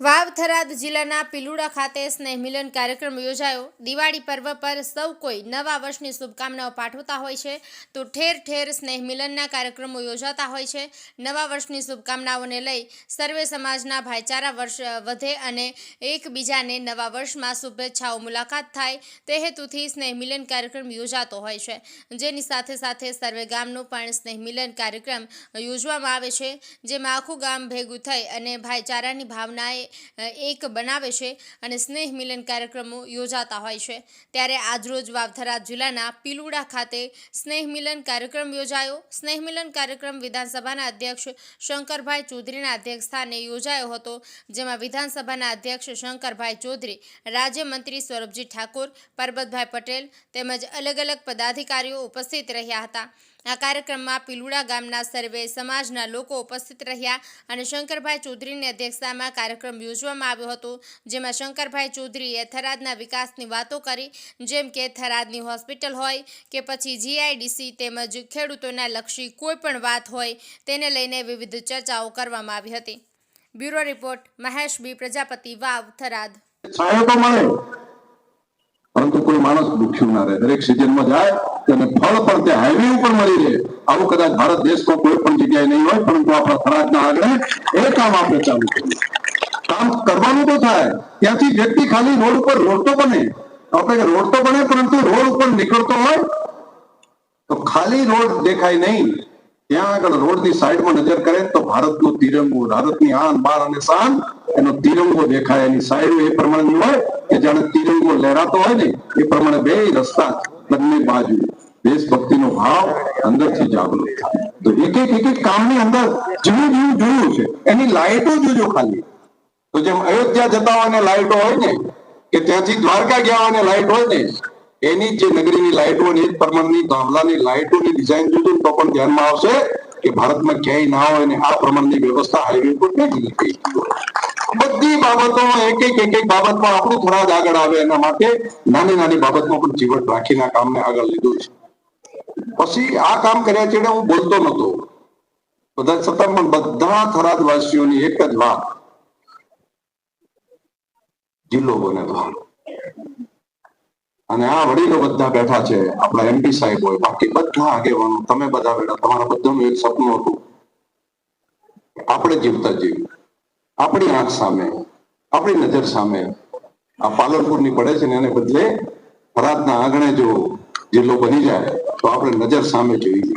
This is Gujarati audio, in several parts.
વાવ થરાદ જિલ્લાના પિલુડા ખાતે સ્નેહ મિલન કાર્યક્રમ યોજાયો. દિવાળી પર્વ પર સૌ કોઈ નવા વર્ષની શુભકામનાઓ પાઠવતા હોય છે. તો ઠેર ઠેર સ્નેહ મિલનના કાર્યક્રમો યોજાતા હોય છે. નવા વર્ષની શુભકામનાઓને લઈ સર્વે સમાજના ભાઈચારા વર્ષ વધે અને એકબીજાને નવા વર્ષમાં શુભેચ્છાઓ મુલાકાત થાય તે હેતુથી સ્નેહ મિલન કાર્યક્રમ યોજાતો હોય છે. જેની સાથે સાથે સર્વે ગામનો પણ સ્નેહ મિલન કાર્યક્રમ યોજવામાં આવે છે. જેમાં આખું ગામ ભેગું થઈ અને ભાઈચારાની ભાવનાએ એક બનાવે છે અને સ્નેહ મિલન કાર્યક્રમો યોજાતા હોય છે. ત્યારે આજરોજ વાવથરા જિલ્લાના પિલુડા ખાતે સ્નેહ મિલન કાર્યક્રમ યોજાયો. સ્નેહ મિલન કાર્યક્રમ વિધાનસભાના અધ્યક્ષ શંકરભાઈ ચૌધરીના અધ્યક્ષસ્થાને યોજાયો હતો, જેમાં વિધાનસભાના અધ્યક્ષ શંકરભાઈ ચૌધરી, રાજ્યમંત્રી સ્વરૂપજી ઠાકોર, પરબતભાઈ પટેલ તેમજ અલગ અલગ પદાધિકારીઓ ઉપસ્થિત રહ્યા હતા. આ કાર્યક્રમમાં પિલુડા ગામના સર્વે સમાજના લોકો ઉપસ્થિત રહ્યા અને શંકરભાઈ ચૌધરીની અધ્યક્ષતામાં કાર્યક્રમ યોજવામાં આવ્યો હતો, જેમાં શંકરભાઈ ચૌધરીએ થરાદના વિકાસની વાતો કરી, જેમ કે થરાદની હોસ્પિટલ હોય કે પછી જીઆઈડીસી તેમજ ખેડૂતોના લક્ષી કોઈ પણ વાત હોય તેને લઈને વિવિધ ચર્ચાઓ કરવામાં આવી હતી. Bureau report, Mahesh B, Prajapati, Vav, Tharad. પરંતુ કોઈ માણસ દુખ્યું ના રહે. દરેક સિઝનમાં જાય તેને ફળ પણ તે હાઈવે ઉપર મળી રહે. આવું કદાચ ભારત દેશમાં કોઈ પણ જગ્યાએ નહીં હોય, પરંતુ આપણા થરાદના આગળ એ કામ આપણે ચાલુ કરીએ. કામ કરવાનું તો થાય. ત્યાંથી વ્યક્તિ ખાલી રોડ ઉપર રોડ બને. આપણે રોડ બને, પરંતુ રોડ ઉપર નીકળતો હોય, તો ખાલી રોડ દેખાય નહીં. ત્યાં આગળ રોડની સાઈડમાં નજર કરે તો ભારતનો તિરંગો, ભારતની આન બાર અને શાન, એનો તિરંગો દેખાય. એની સાઈડ એ પ્રમાણેની હોય કે જાણે તિરંગો લહેરાતો હોય ને, એ પ્રમાણે બે રસ્તા બંને બાજુ. દેશભક્તિનો ભાવ અંદરથી જાગૃત થાય. તો એક એક એક એક કામની અંદર જેવું જેવું જોયું છે. એની લાઈટો જોજો ખાલી. તો જેમ અયોધ્યા જતા હોય ને લાઇટો હોય ને, કે ત્યાંથી દ્વારકા ગયા હોય ને લાઈટ હોય ને, એની જે નગરીની લાઈટો ને, એ જ પ્રમાણની ગામડાની લાઈટોની ડિઝાઇન જોજો તો પણ ધ્યાનમાં આવશે કે ભારતમાં ક્યાંય ના હોય ને આ પ્રમાણની વ્યવસ્થા હાઈવે પર થઈ બધી બાબતો એક એક એક એક બાબતમાં આપણું થોડા જ આગળ આવે એના માટે નાની નાની બાબતમાં પણ જીવન રાખીને કામને આગળ લીધું છે. પછી આ કામ કર્યા છે હું બોલતો નતો બધા છતાં પણ બધા થરાદ વાસીઓની એક જ વાત. જિલ્લો બને તો અને આ વડીલો બધા બેઠા છે, આપણા એમપી સાહેબ હોય, બાકી બધા આગેવાનો, તમે બધા બેઠા, તમારા બધાનું એક સપનું હતું. આપણે જીવતા જીવ. આપણી આંખ સામે, આપણી નજર સામે. આ પાલનપુરની પડે છે ને, એને બદલે થરાદના આંગણે જો જિલ્લો બની જાય તો આપણે નજર સામે જોઈએ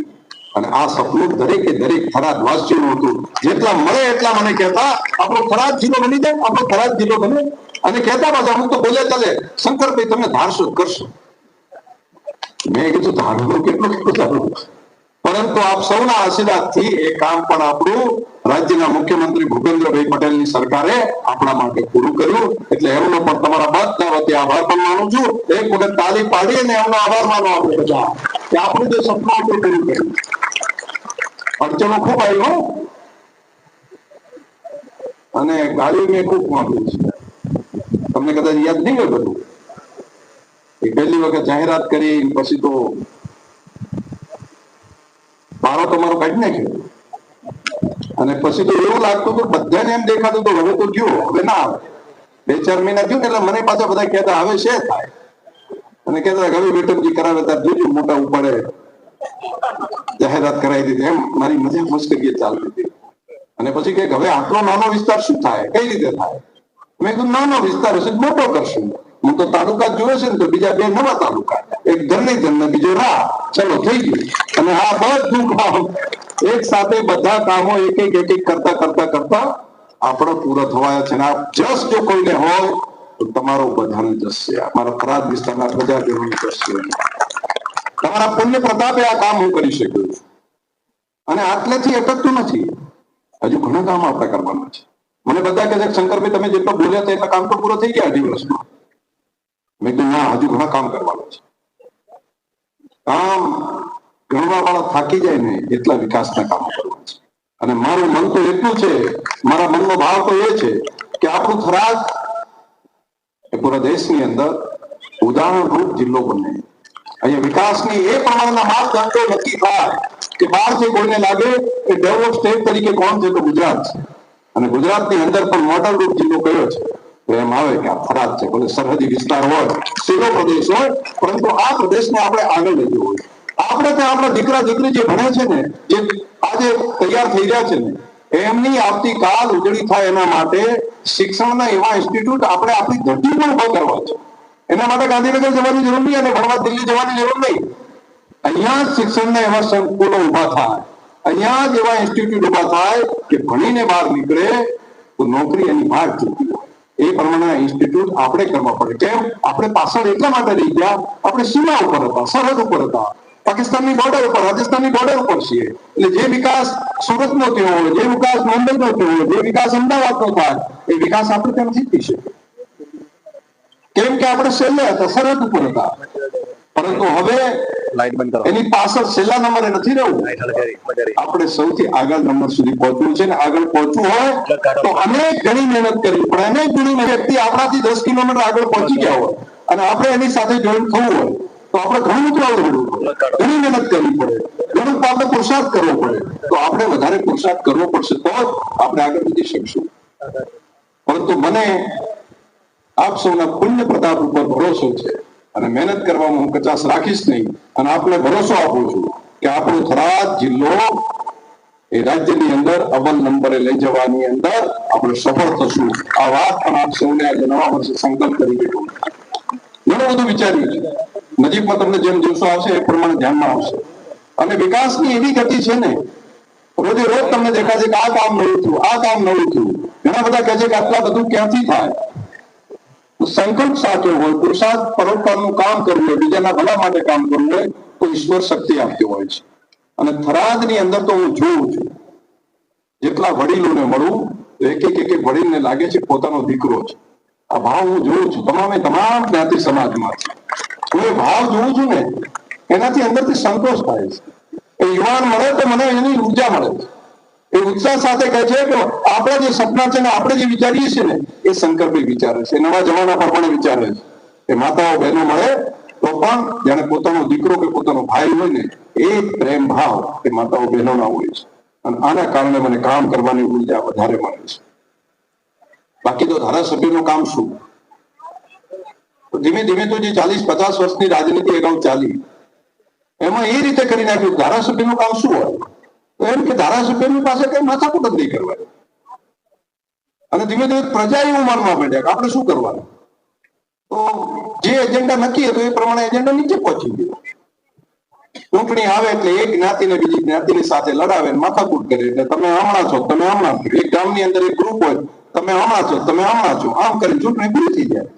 અને આ સપનું દરેકે દરેક થરાદ વાસીઓનું હતું. જેટલા મળે એટલા મને કહેતા, આપણો થરાદ જિલ્લો બની જાય, આપણો થરાદ જિલ્લો બને. અને કહેતા પાછા અમુક તો બોલે ચાલે. શંકરભાઈ, તમે ધારશો કરશો. મેં કીધું, ધારવું? કેટલું કેટલું ધારવું? પરંતુ આપ સૌના આશીર્વાદથી એ કામ પણ આપણું રાજ્યના મુખ્યમંત્રી ભૂપેન્દ્રભાઈ પટેલની સરકારે આપણા માટે પૂરું કર્યું. એટલે એમનો પણ તમારા બધા વતી આભાર પણ માનું છું. એક વખત તાળી પાડી અને એમનો આભાર માનો આપણે બધા. કે આપણું જે સપનું હતું પૂરું કર્યું અડચણો ખૂબ આવ્યો અને ગાડી મેં ખૂબ માંગ્યું છે. તમને કદાચ યાદ નહીં હોય બધું. એ પહેલી વખત જાહેરાત કરી, પછી તો મારો તમારો કાઢી નાખ્યો. અને પછી તો એવું લાગતું હતું બધાને એમ દેખાતું હતું હવે તો ગયો, હવે ના આવે. બે ચાર મહિના થયું એટલે મને પાછા બધા કહેતા, હવે છે થાય. અને કહેતા હવે વેટમજી કરાવે ત્યારે જોજો, મોટા ઉપાડે. જાહેરાત કરાવી દીધી. એમ મારી મજા મસ્કરીએ ચાલતી હતી. અને પછી કે, હવે આટલો નાનો વિસ્તાર શું થાય? કઈ રીતે થાય? મેં કીધું, નાનો વિસ્તાર હશે, મોટો કરશું. હું તો તાલુકા જોયો છે ને, તો બીજા બે નવા તાલુકા. એક ધરની ધન બીજો રા ચલો, થઈ ગયું. અને આ બધું કામ એક સાથે બધા કામો એક એક એક એક કરતા કરતા કરતા આપણો પૂરો થવાયા છે. આ જસ જો કોઈને હોય, તો તમારો બધાને જસ છે ખરાબ વિસ્તારના પ્રજાજનોને જસ જશે તમારા પુણ્ય પ્રતાપે આ કામ હું કરી શક્યો છું. અને આટલેથી અટકતું નથી. હજુ ઘણા કામ આપણે કરવાના છે. મને બધા કહે છે, શંકરભાઈ, તમે જેટલો બોલ્યા હતા, એટલા કામ તો પૂરો થઈ ગયા અઢી વર્ષમાં. મેં કીધું, ના, હજુ ઘણા કામ કરવાના છે. કામ ગણવા વાળા થાકી જાય ને, એટલા વિકાસના કામો કરવાના છે. અને મારું મન તો એટલું છે, મારા મનનો ભાવ તો એ છે કે આપણું થરાદ એ પૂરા દેશની અંદર ઉદાહરણરૂપ જિલ્લો બને. અહીંયા વિકાસની એ પ્રમાણના માપદંડો નક્કી થાય કે બહારથી કોઈને લાગે કે ડેવલપ સ્ટેટ તરીકે કોણ છે તો ગુજરાત. છે અને ગુજરાતની અંદર પણ મોડલ રૂપ જિલ્લો કયો છે? એમ આવે કે આ ફરાજ છે, ભલે સરહદી વિસ્તાર હોય સીધો પ્રદેશ હોય, પરંતુ આ પ્રદેશને આપણે આગળ લઈ જવો હોય આપણે ત્યાં આપણા દીકરા દીકરી જે ભણે છે ને, જે આજે તૈયાર થઈ રહ્યા છે ને, એમની આવતીકાલ ઉજળી થાય એના માટે શિક્ષણના એવા ઇન્સ્ટિટ્યૂટ આપણે આપણી ધરતી પર ઊભા કરવા છે. એના માટે ગાંધીનગર જવાની જરૂર નહીં અને ભણવા દિલ્હી જવાની જરૂર નહીં. અહીંયા શિક્ષણના એવા સંકુલો ઊભા થાય. અહીંયા જ એવા ઇન્સ્ટિટ્યૂટ ઊભા થાય કે ભણીને બહાર નીકળે તો નોકરી એની બહાર જતી એ પ્રમાણે ઇન્સ્ટિટ્યૂટ આપણે કરવા પડે. કેમ? આપણે પાછળ એટલા માટે રહી ગયા, આપણે સીમા ઉપર હતા, સરહદ ઉપર હતા. પાકિસ્તાનની બોર્ડર ઉપર, રાજસ્થાનની બોર્ડર ઉપર છીએ. એટલે જે વિકાસ સુરતનો થયો હોય, જે વિકાસ મુંબઈનો થયો હોય, જે વિકાસ અમદાવાદનો થાય, એ વિકાસ આપણે ત્યાં થઈ શકીએ. કેમ કે આપણે છેલ્લે હતા, સરહદ ઉપર હતા. પરંતુ હવે લાઈટ બંધ કરો. એની પાછળ છેલ્લા નંબરે નથી રહેવું. આપણે સૌથી આગળ નંબર સુધી પહોંચવું છે ને આગળ પહોંચવું હોય તો અનેક ઘણી મહેનત કરવી પણ અનેક ઘણી વ્યક્તિ આપણાથી દસ કિલોમીટર આગળ પહોંચી ગયા હોય અને આપણે એની સાથે જોઈન થવું હોય તો આપણે ઘણું ઉતરાવું પડે. ઘણી મહેનત કરવી પડે. ઘણું આપણે પુરુષાર્થ કરવો પડે. તો આપણે વધારે પુરુષાર્થ કરવો પડશે તો જ આપણે આગળ વધી શકશું. પરંતુ મને આપ સૌના પુણ્ય પ્રતાપ ઉપર ભરોસો છે. અને મહેનત કરવામાં હું કચાશ રાખીશ નહીં. અને આપને ભરોસો આપું છું કે આપણો થરાદ જિલ્લો એ રાજ્યની અંદર અવ્વલ નંબરે લઈ જવાની અંદર આપણે સફળ થશું. આ વાત પણ આપ સૌને આજે નવા વર્ષે સંકલ્પ કરી બેઠું. ઘણું બધું વિચાર્યું છે. નજીકમાં તમને જેમ દિવસો આવશે એ પ્રમાણે ધ્યાનમાં આવશે. અને વિકાસની એવી ગતિ છે ને, રોજે રોજ તમને દેખાશે કે આ કામ નવું થયું, આ કામ નવું થયું. ઘણા બધા કહે છે કે આટલા બધું ક્યાંથી થાય? સંકલ્પ સાચો હોય, પુરુષાર્થ પરોપકારનું કામ કરવું હોય બીજાના ભલા માટે કામ કરવું હોય તો ઈશ્વર શક્તિ આપતી હોય છે. અને થરાદની અંદર તો હું જોઉં છું. જેટલા વડીલોને મળું, તો એક એક એક વડીલને લાગે છે પોતાનો દીકરો છે. આ ભાવ હું જોઉં છું. તમામે તમામ જ્ઞાતિ સમાજમાં હું એ ભાવ જોઉં છું ને, એનાથી અંદરથી સંતોષ થાય છે. યુવાન મળે તો મને એની ઊર્જા મળે છે. એ ઉત્સાહ સાથે કહે છે કે આપણા જે સપના છે ને આપણે જે વિચારીએ છીએ ને, એ શંકરભાઈ વિચારે છે. નવા જમાના પ્રમાણે વિચારે છે. એ માતાઓ, બહેનો મળે તો પણ જેને પોતાનો દીકરો કે પોતાનો ભાઈ હોય ને, એ પ્રેમ ભાવ એ માતાઓ, બહેનોના હોય છે. અને આના કારણે મને કામ કરવાની ઊર્જા વધારે મળે છે. બાકી તો ધારાસભ્યનું કામ શું? ધીમે ધીમે તો જે ચાલીસ, પચાસ વર્ષની રાજનીતિ અગાઉ ચાલી. એમાં એ રીતે કરી નાખ્યું. ધારાસભ્યનું કામ શું હોય? એમ કે ધારાસભ્યની પાસે કઈ માથાકૂટ જ નહીં કરવાની. અને ધીમે ધીમે પ્રજા એવું માનવા માંડ્યા કે આપણે શું કરવાનું? તો જે એજન્ડા નક્કી હતો એ પ્રમાણે એજન્ડા નીચે પહોંચી ગયો. ચૂંટણી આવે એટલે એક જ્ઞાતિને બીજી જ્ઞાતિની સાથે લડાવે માથાકૂટ કરે એટલે તમે હમણાં છો, તમે હમણાં છો. એક ગામની અંદર એક ગ્રુપ હોય, તમે હમણાં છો, તમે હમણાં છો. આમ કરી ચૂંટણી પૂરી થઈ જાય.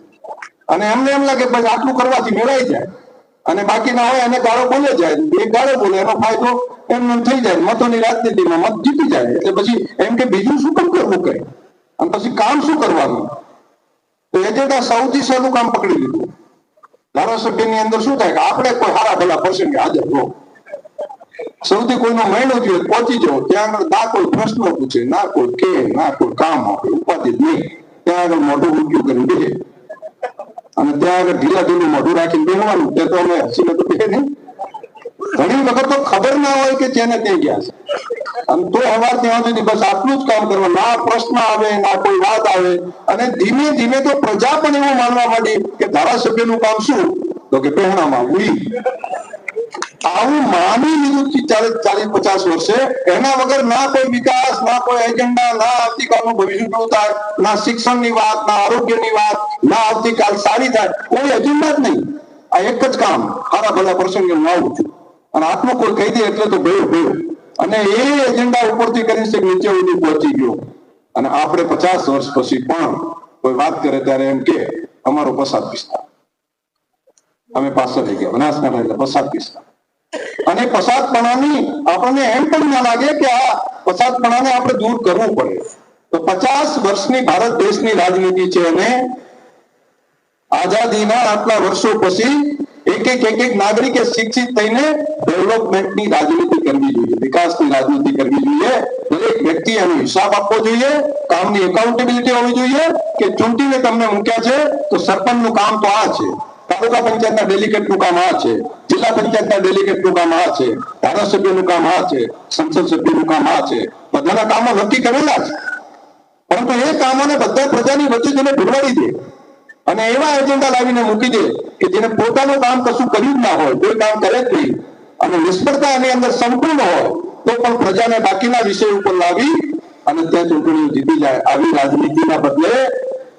અને એમને એમ લાગે પછી આટલું કરવાથી મેળાઈ જાય. અને બાકીના હોય એને ગાળો બોલે જાય. એક ગાળો બોલે, એનો ફાયદો એમને એમ થઈ જાય. મતોની રાજનીતિમાં મત જીતી જાય. એટલે પછી એમ કે બીજું શું કામ કરવું કઈ અને પછી કામ શું કરવાનું? તો એજન્ડા સૌથી સહેલું કામ પકડી લીધું. ધારાસભ્યની અંદર શું થાય કે આપણે કોઈ હારા ભલા પ્રસંગે હાજર રહો સૌથી કોઈનો મહિનો જોઈએ પહોંચી જાઓ ત્યાં આગળ ના કોઈ પ્રશ્નો પૂછે, ના કોઈ કે, ના કોઈ કામ આપે, ઉપાધિ નહીં. ત્યાં આગળ મોઢું ઊંચું કરી દે અને ત્યાં આગળ ઢીલા મોઢું રાખીને બેસવાનું. તે તો અમે હસીને તો બે નહીં. ઘણી વખત તો ખબર ના હોય કે તેને ત્યાં ગયા છે. અને તો અવાર ત્યાં સુધી બસ આટલું જ કામ કરવાનું ના પ્રશ્ન આવે, ના કોઈ વાત આવે. અને ધીમે ધીમે તો પ્રજા પણ એવું માનવા માંડી કે ધારાસભ્યનું કામ શું? તો કે પહેણામાં ઉડી આવું માની લીધું ચાલીસ ચાલીસ, પચાસ વર્ષે એના વગર ના કોઈ વિકાસ, ના કોઈ એજન્ડા ના આવતીકાલનું ભવિષ્ય શું થાય, ના શિક્ષણની વાત, ના આરોગ્યની વાત, ના આવતીકાલ સારી થાય, કોઈ એજન્ડા જ નહીં. આ એક જ કામ સારા ભલા પ્રસંગે હું આવું છું. અને આટલું કોઈ કહી દે એટલે તો ભયો ભયો. અને એ એજન્ડા ઉપરથી કરી છે નીચે સુધી પહોંચી ગયો. અને આપણે પચાસ વર્ષ પછી પણ કોઈ વાત કરે ત્યારે એમ કે, અમારો પસાદ વિસ્તાર અમે પાછળ થઈ ગયા. બનાસકાંઠા એટલે પસાદ વિસ્તાર અને પસાદપણાની આપણને એમ પણ ના લાગે કે આ પસાદપણાને આપણે દૂર કરવું પડે. તો પચાસ વર્ષની ભારત દેશની રાજનીતિ છે અને આઝાદીના આટલા વર્ષો પછી એક એક એક એક નાગરિકે શિક્ષિત થઈને ડેવલપમેન્ટની રાજનીતિ કરવી જોઈએ, વિકાસની રાજનીતિ કરવી જોઈએ. દરેક વ્યક્તિ એનો હિસાબ આપવો જોઈએ, કામની એકાઉન્ટેબિલિટી હોવી જોઈએ કે ચૂંટીને તમને મૂક્યા છે તો સરપંચનું કામ તો આ છે, તાલુકા પંચાયતના ડેલિગેટનું કામ આ છે. જિલ્લા પંચાયતના ડેલિગેટનું કામ આ છે? ધારાસભ્યનું કામ આ છે? સંસદ સભ્યનું કામ આ છે? બધાના કામો નક્કી કરેલા છે પરંતુ એ કામોને બધા પ્રજાની વચ્ચે જેને ભૂલવાડી દે અને એવા એજન્ડા લાવીને મૂકી દે કે જેને પોતાનું કામ કશું કર્યું જ ના હોય, કોઈ કામ કરે જ નહીં અને નિષ્ફળતા એની અંદર સંપૂર્ણ હોય, તો પણ પ્રજાને બાકીના વિષય ઉપર લાવી અને ત્યાં ચૂંટણીઓ જીતી જાય. આવી રાજનીતિના બદલે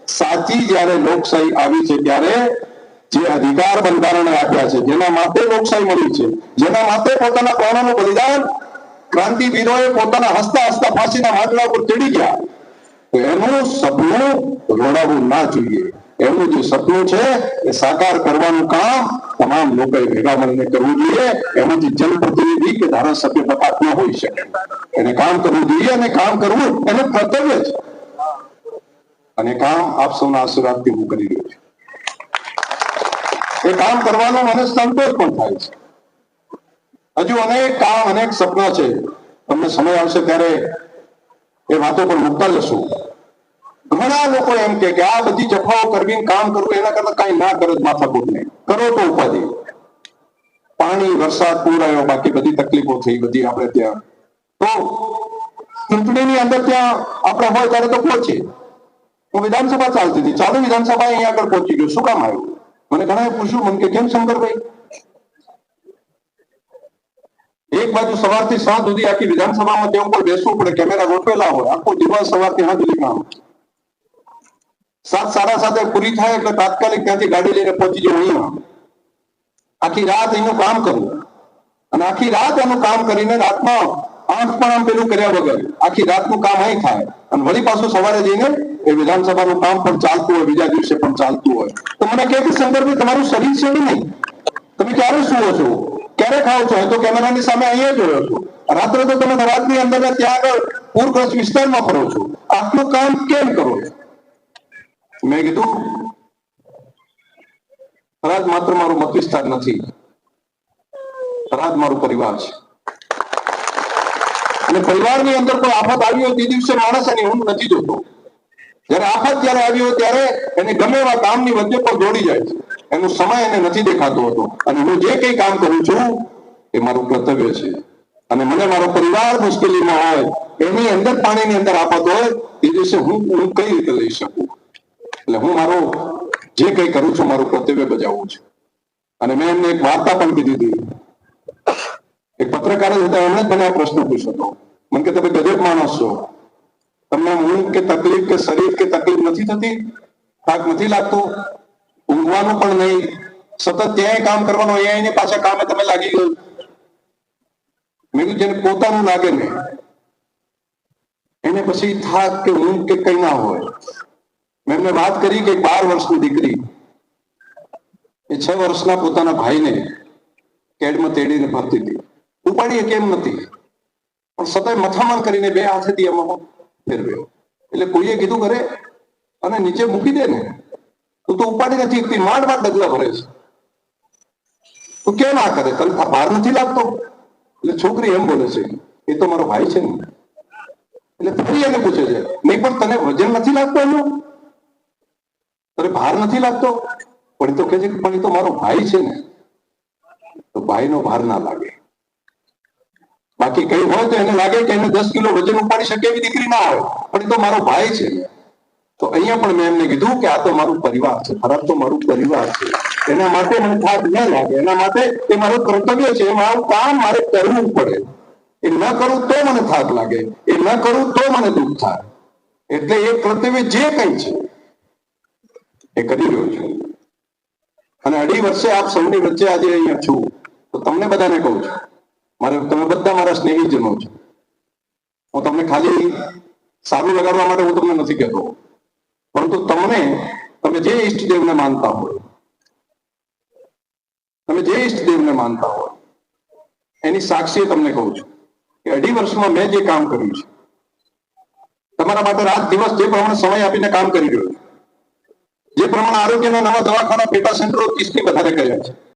સાચી જયારે લોકશાહી આવી છે ત્યારે જે અધિકાર બંધારણે આપ્યા છે, જેના માટે લોકશાહી મળી છે, જેના માટે પોતાના પ્રાણોનું બલિદાન ક્રાંતિવીરોએ પોતાના હસતા હસતા ફાંસીના માટલા ઉપર ચડી ગયા. એનું સપનું રોડાવું ના જોઈએ. એમનું જે સપનું છે, એ સાકાર કરવાનું કામ તમામ લોકોએ ભેગા મળીને કરવું જોઈએ. એમાંથી જનપ્રતિનિધિ કે ધારાસભ્ય બપાત ન હોઈ શકે. એને કામ કરવું જોઈએ અને કામ કરવું એનું કર્તવ્ય છે. અને કામ આપ સૌના આશીર્વાદથી હું કરી રહ્યો છું. એ કામ કરવાનો મને સંતોષ પણ થાય છે. હજુ અનેક કામ, અનેક સપના છે. તમને સમય આવશે ત્યારે એ વાતો પણ મૂકતા જશું. ઘણા લોકો એમ કે આ બધી જફાઓ કરવી કામ કરવું એના કરતા કઈ ના કરો માથાકૂટ નહીં કરો તો ઉપાધિ. પાણી, વરસાદ, પૂર આવ્યો, બાકી બધી તકલીફો થઈ, બધી આપણે ત્યાં. તો ચૂંટણીની અંદર ત્યાં આપણે હોય ત્યારે તો પહોંચીએ હું વિધાનસભા ચાલતી હતી. ચાલુ વિધાનસભા અહીંયા આગળ પહોંચી ગયું. શું કામ આવ્યું? મને ઘણા પૂછ્યું મને કે કેમ શંકરભાઈ એક બાજુ સવારથી સાંજ સુધી આખી વિધાનસભામાં ત્યાં ઉપર બેસવું પડે, કેમેરા ગોઠવેલા હોય, આખો દિવસ સવારથી સાંજ સુધી કામ. સાત સાડા સાતે પૂરી થાય એટલે તાત્કાલિક ત્યાંથી ગાડી લઈને પહોંચી જવું અહીંયા. આખી રાત એનું કામ કરવું અને આખી રાત એનું કામ કરીને રાતમાં આંખ પણ આમ પેલું કર્યા વગર, આખી રાતનું કામ અહીં થાય. અને વળી પાછું સવારે જઈને એ વિધાનસભાનું કામ પણ ચાલતું હોય, બીજા દિવસે પણ ચાલતું હોય. તો મને કહે કે સંદર્ભે તમારું શરીર છે કે નહીં? તમે ક્યારે સુવો છો? ક્યારે ખાઓ છો? તો કેમેરાની સામે અહીંયા જોયો છો. રાત્રે તો તમે રાતની અંદર ત્યાં આગળ પૂરગ્રસ્ત વિસ્તારમાં ફરો છો. આટલું કામ કેમ કરો છો? મેં કીધું, રાજ માત્ર મારું મત વિસ્તાર નથી. રાજ મારું પરિવાર છે. અને પરિવારની અંદર કોઈ આફત આવી હોય તે દિવસે માણસ એની ઊંઘ નથી જોતો. જયારે આફત જયારે આવી હોય ત્યારે એને ગમે એવા કામની વચ્ચે પણ દોડી જાય છે. એનો સમય એને નથી દેખાતો હતો. અને હું જે કંઈ કામ કરું છું, એ મારું કર્તવ્ય છે. અને મને મારો પરિવાર મુશ્કેલીમાં હોય, એની અંદર પાણીની અંદર આફત હોય એ દિવસે હું હું કઈ રીતે લઈ શકું? એટલે હું મારો જે કંઈ કરું છું, મારું કર્તવ્ય બજાવું છું. અને મેં એમને એક વાર્તા પણ કીધી હતી. એક પત્રકાર જ હતા, એમણે મને આ પ્રશ્ન પૂછ્યો મને કે, તમે ગજબ માણસ છો? તમને ઊંઘ કે તકલીફ કે શરીર કે તકલીફ નથી થતી? થાક નથી લાગતો? ઊંઘવાનું પણ નહીં. સતત ત્યાંય કામ કરવાનું, અહીંયા પાછા કામે તમે લાગી ગયું. મેં કીધું, જેને પોતાનું લાગે ને, એને પછી થાક કે ઊંઘ કે કઈ ના હોય. મેં એમને વાત કરી કે બાર વર્ષની દીકરી, એ છ વર્ષના પોતાના ભાઈને કેડમાં તેડીને ભરતી હતી. ઉપાડીએ કેમ નથી? પણ સતત મથામણ કરીને બે હાથેથી એમાં ફેરવ્યો. એટલે કોઈએ કીધું કરે અને નીચે મૂકી દે ને. તું તો ઉપાડી નથી શકતી. માંડ માંડ ડગલા ભરે છે. તું કેમ આ કરે? તને આ ભાર નથી લાગતો? એટલે છોકરી એમ બોલે છે, એ તો મારો ભાઈ છે ને. એટલે ફરી એને પૂછે છે, નહીં, પણ તને વજન નથી લાગતો એનું? તને ભાર નથી લાગતો? પણ એ તો કહે છે કે, પણ એ તો મારો ભાઈ છે ને. તો ભાઈનો ભાર ના લાગે. બાકી કઈ હોય તો એને લાગે કે એને દસ કિલો વજન ઉપાડી શકે એવી દીકરી ના હોય. પણ એ તો મારો ભાઈ છે. તો અહીંયા પણ મેં એમને કીધું કે આ તો મારું પરિવાર છે. ખરાબ તો મારું પરિવાર છે. એના માટે મને થાક ન લાગે. એના માટે એ મારું કર્તવ્ય છે. એ મારું કામ મારે કરવું પડે. એ ન કરું તો મને થાક લાગે. એ ન કરું તો મને દુઃખ થાય. એટલે એ કર્તવ્ય જે કઈ છે, એ કરી રહ્યો છું. અને અઢી વર્ષે આપ સૌની વચ્ચે આજે અહીંયા છું. તો તમને બધાને કહું છું. મારે તમે બધા મારા સ્નેહીજનો છો. હું તમને ખાલી સારું લગાડવા માટે હું તમને નથી કહેતો. પરંતુ તમને, તમે જે ઈષ્ટદેવને માનતા હોય, તમે જે ઈષ્ટદેવને માનતા હોય, એની સાક્ષી તમને કહું છું કે અઢી વર્ષમાં મેં જે કામ કર્યું છે, તમારા માટે રાત દિવસ જે પ્રમાણે સમય આપીને કામ કરી રહ્યો છું, જે પ્રમાણે આરોગ્યના નવા દવાખાના, પેટા સેન્ટરો ત્રીસથી વધારે કર્યા છે